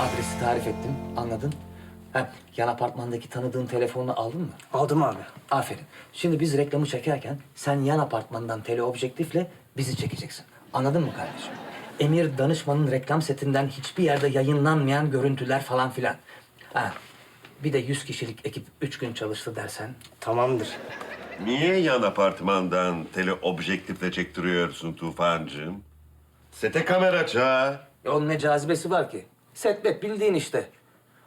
Adresi tarif ettim, anladın. Ha, yan apartmandaki tanıdığın telefonunu aldın mı? Aldım abi. Aferin. Şimdi biz reklamı çekerken sen yan apartmandan teleobjektifle bizi çekeceksin. Anladın mı kardeşim? Emir danışmanın reklam setinden hiçbir yerde yayınlanmayan görüntüler falan filan. Ha, bir de 100 kişilik ekip üç gün çalıştı dersen. Tamamdır. Niye yan apartmandan teleobjektifle çektiriyorsun Tufancığım? Sete kamera çağır. E, onun ne cazibesi var ki? Setbet bildiğin işte.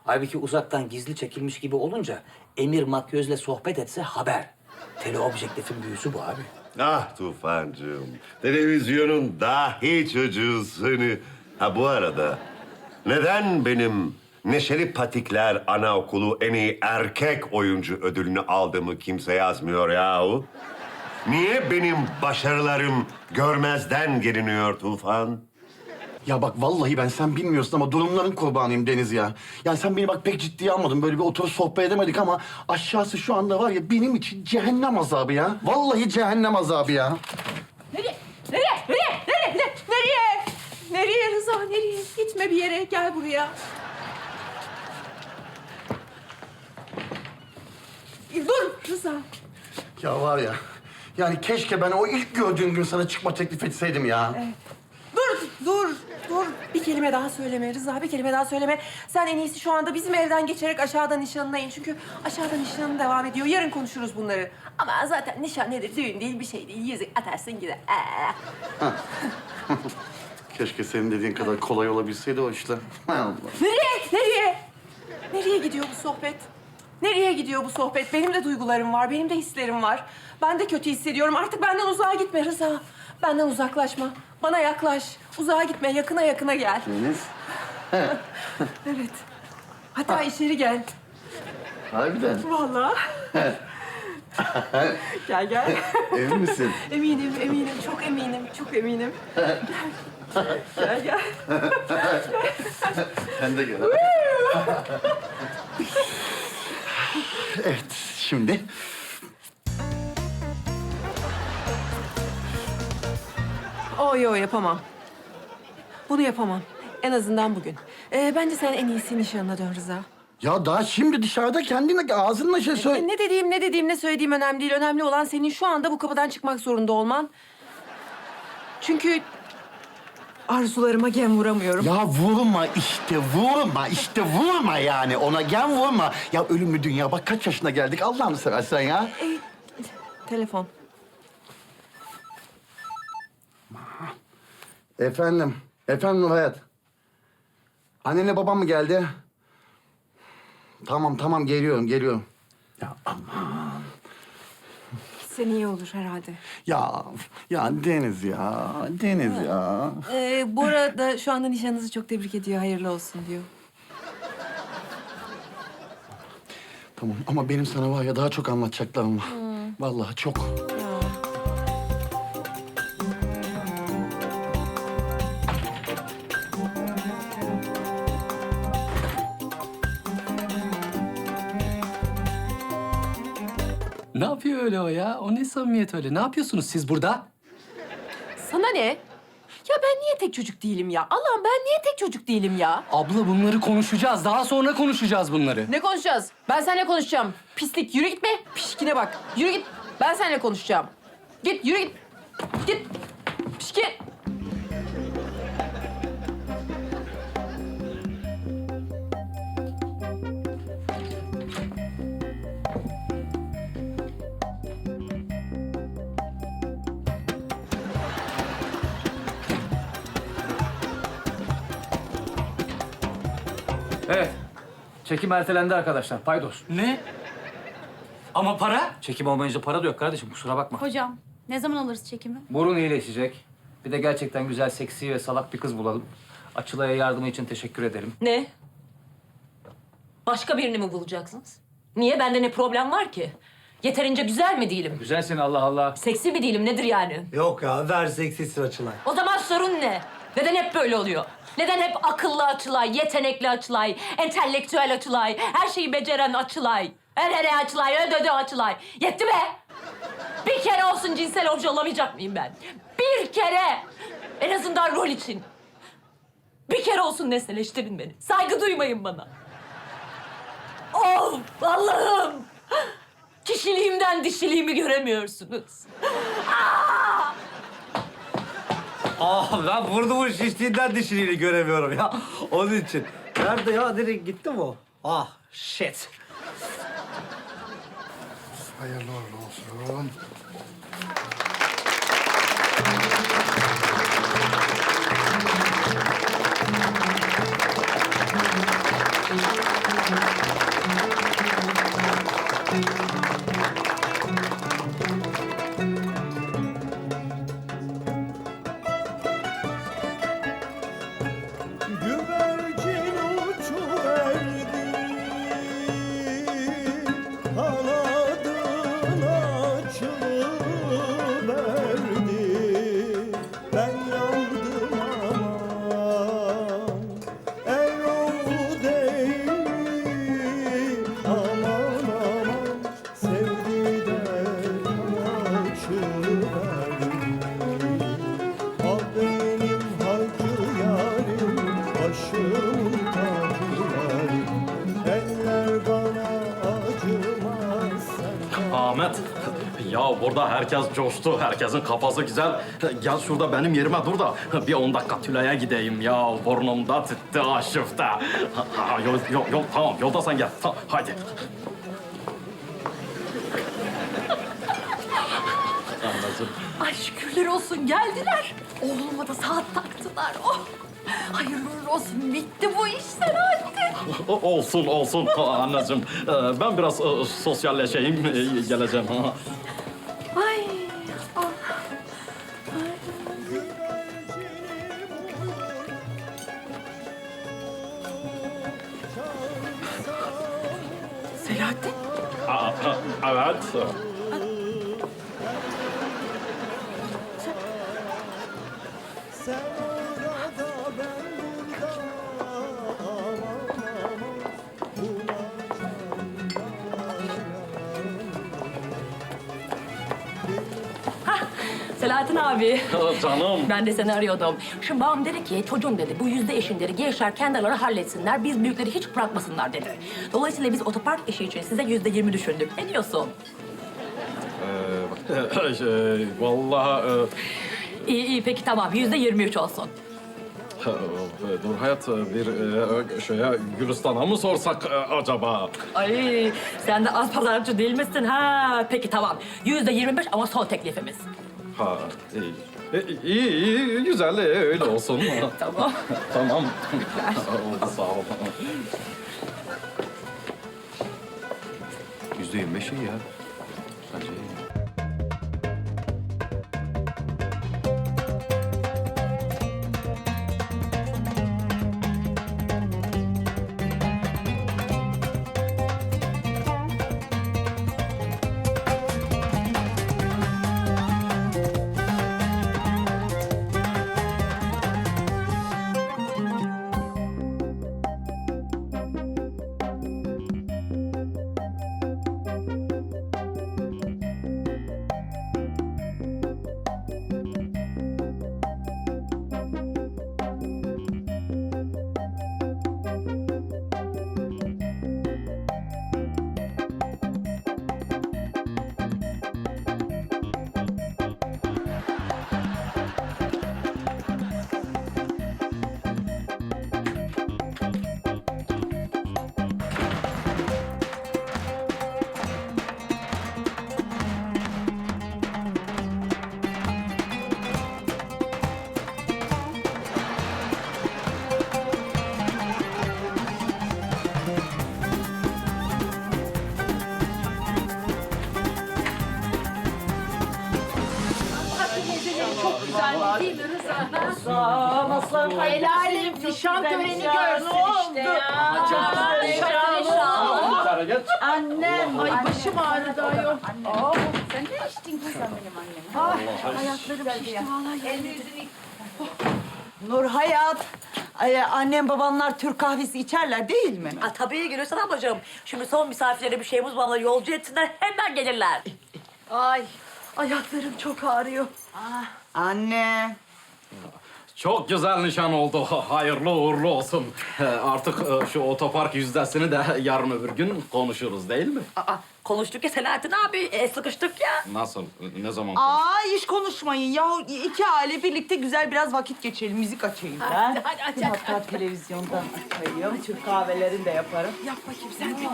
Halbuki uzaktan gizli çekilmiş gibi olunca Emir makyözle sohbet etse haber. Teleobjektifin büyüsü bu abi. Ah Tufancığım, televizyonun dahi çocuğusunu. Ha bu arada, neden benim Neşeli Patikler Anaokulu en iyi erkek oyuncu ödülünü aldığımı kimse yazmıyor yahu? Niye benim başarılarım görmezden geliniyor Tufan? Ya bak vallahi ben sen bilmiyorsun ama durumların kurbanıyım Deniz ya. Yani sen beni bak pek ciddiye almadın. Böyle bir oturup sohbet edemedik ama aşağısı şu anda var ya benim için cehennem azabı ya. Vallahi cehennem azabı ya. Nereye? Nereye? Nereye? Nereye? Ne- Nereye? Nereye Rıza? Nereye? Gitme bir yere. Gel buraya. Dur Rıza. Ya var ya. Yani keşke ben o ilk gördüğüm gün sana çıkma teklif etseydim ya. Dur, dur, dur. Bir kelime daha söyleme Rıza, bir kelime daha söyleme. Sen en iyisi şu anda bizim evden geçerek aşağıda nişanına in. Çünkü aşağıda nişanın devam ediyor. Yarın konuşuruz bunları. Ama zaten nişan nedir? Düğün değil, bir şey değil. Yüzük atarsın gider. Ee. Keşke senin dediğin kadar kolay olabilseydi o işler. Allah. Nereye? Nereye? Nereye gidiyor bu sohbet? Nereye gidiyor bu sohbet? Benim de duygularım var, benim de hislerim var. Ben de kötü hissediyorum. Artık benden uzağa gitme Rıza. Benden uzaklaşma. Bana yaklaş. Uzağa gitme, yakına yakına gel. Deniz. Evet. Hatta içeri gel. Harbiden. Vallahi. gel gel. Emin misin? eminim, eminim. Çok eminim, çok eminim. Gel. Gel gel. Sen de gel. Evet, şimdi O yo yapamam. Bunu yapamam. En azından bugün. Ee, bence sen en iyisi nişanına dön Rıza. ya daha şimdi dışarıda kendine ağzınla şey söyle. Ne dediğim, ne dediğim, ne söylediğim önemli değil. Önemli olan senin şu anda bu kapıdan çıkmak zorunda olman. Çünkü arzularıma gem vuramıyorum. Ya vurma işte vurma işte vurma yani ona gel vurma. Ya ölüm mü dünya bak kaç yaşına geldik Allah'ını seversen ya. Telefon. Efendim, efendim Nur Hayat. Annenle babam mı geldi? Tamam tamam geliyorum geliyorum. Ya aman. Sen iyi olur herhalde. Ya ya Deniz ya Deniz ya. Ee, bu arada şu anda nişanınızı çok tebrik ediyor. Hayırlı olsun diyor. Tamam ama benim sana var ya daha çok anlatacaklarım var. Vallahi çok. Öyle o ya? O ne samimiyet öyle? Ne yapıyorsunuz siz burada? Sana ne? Ya ben niye tek çocuk değilim ya? Allah'ım ben niye tek çocuk değilim ya? Abla bunları konuşacağız. Daha sonra konuşacağız bunları. Ne konuşacağız? Ben seninle konuşacağım. Pislik yürü gitme. Pişkine bak. Yürü git. Ben seninle konuşacağım. Git yürü git. Git. Pişkin. Evet. Çekim ertelendi arkadaşlar. Paydos. Ne? Ama para? Çekim olmayınca para da yok kardeşim. Kusura bakma. Hocam ne zaman alırız çekimi? Burun iyileşecek. Bir de gerçekten güzel, seksi ve salak bir kız bulalım. Açılay'a yardımı için teşekkür ederim. Ne? Başka birini mi bulacaksınız? Niye? Bende ne problem var ki? Yeterince güzel mi değilim? Güzelsin Allah Allah. Seksi mi değilim? Nedir yani? Yok ya ver seksisi açılay. O zaman sorun ne? Neden hep böyle oluyor? Neden hep akıllı açılay, yetenekli açılay, entelektüel açılay, her şeyi beceren açılay, her hele açılay, ödödö açılay? Yetti be! Bir kere olsun cinsel hoca olamayacak mıyım ben? Bir kere! En azından rol için. Bir kere olsun nesneleştirin beni. Saygı duymayın bana. Of Allah'ım. Kişiliğimden dişiliğimi göremiyorsunuz. Ah ben burnumun şiştiğinden dişiliğini göremiyorum ya. Onun için. Nerede ya? Nereye gitti mi o? Ah shit. Hayırlı uğurlu olsun. Ahmet, ya burada herkes coştu, herkesin kafası güzel. Gel şurada benim yerime dur da bir on dakika Tülay'a gideyim ya. Burnumda tüttü aşıfta. Yol, yol, yol, tamam yolda sen gel. Tamam, haydi. Anladım. Ay şükürler olsun geldiler. Oğluma da saat taktılar. Oh. Hayırlı uğurlu olsun. Bitti bu iş. O- Olsun, olsun anneciğim. Ee, Ben biraz e, sosyalleşeyim, e, geleceğim. Ay. ah. Selahattin. Aa, Evet. Selahattin abi. Canım. Ben de seni arıyordum. Şimdi babam dedi ki çocuğum dedi bu yüzde eşinleri gençler kendileri halletsinler. Biz büyükleri hiç bırakmasınlar dedi. Dolayısıyla biz otopark işi için size yüzde yirmi düşündük. Ne diyorsun? Ee, şey, vallahi... e, İyi iyi peki tamam yüzde yirmi üç olsun. Ee, Dur hayat bir e, şeye Gülistan'a mı sorsak e, acaba? Ay sen de az pazarcı değil misin? Ha peki tamam. Yüzde yirmi beş ama son teklifimiz. Ha iyi. E, iyi, iyi, güzel e, öyle olsun. Tamam. tamam. Oldu sağ ol. Yüzde yirmi beş iyi ya. Nişan töreni görsün işte ya. Annem. Ay başım ağrıdı ayol. Sen ne içtin ki sen benim anneme? Ayaklarım şişti vallahi. Nur Hayat, ay, annem babanlar Türk kahvesi içerler değil mi? Ha, tabii Gülüsten ablacığım. Şimdi son misafirlere bir şeyimiz var. onları Yolcu etsinler hemen gelirler. Ay, ayaklarım çok ağrıyor. Anne, Çok güzel nişan oldu. Hayırlı uğurlu olsun. Artık e, şu otopark yüzdesini de yarın öbür gün konuşuruz değil mi? Aa, konuştuk ya Selahattin abi. E, sıkıştık ya. Nasıl? Ne zaman? Aa hiç konuşmayın ya. İki aile birlikte güzel biraz vakit geçirelim. Müzik açayım ben. Hadi, hadi, aç, aç, Hatta televizyondan açayım. Türk kahvelerini de yaparım. Yap bakayım sen de.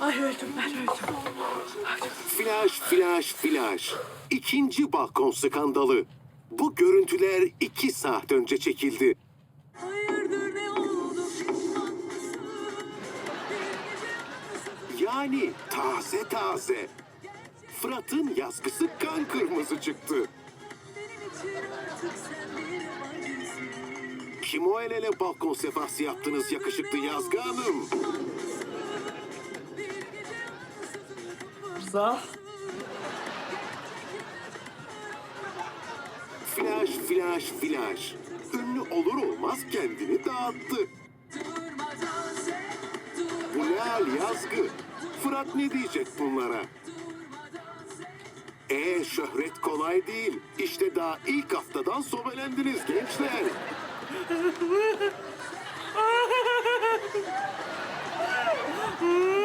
Ay öldüm ben öldüm. Flash, flash, flash. İkinci balkon skandalı. Bu görüntüler iki saat önce çekildi. Yani taze taze. Fırat'ın yazgısı kan kırmızı çıktı. Kim o el ele balkon sefası yaptınız yakışıklı Yazgı Hanım? Sağ. Flash, flash, flash. Ünlü olur olmaz kendini dağıttı. Bu ne hal yazgı? Fırat ne diyecek bunlara? E şöhret kolay değil. İşte daha ilk haftadan sobelendiniz gençler.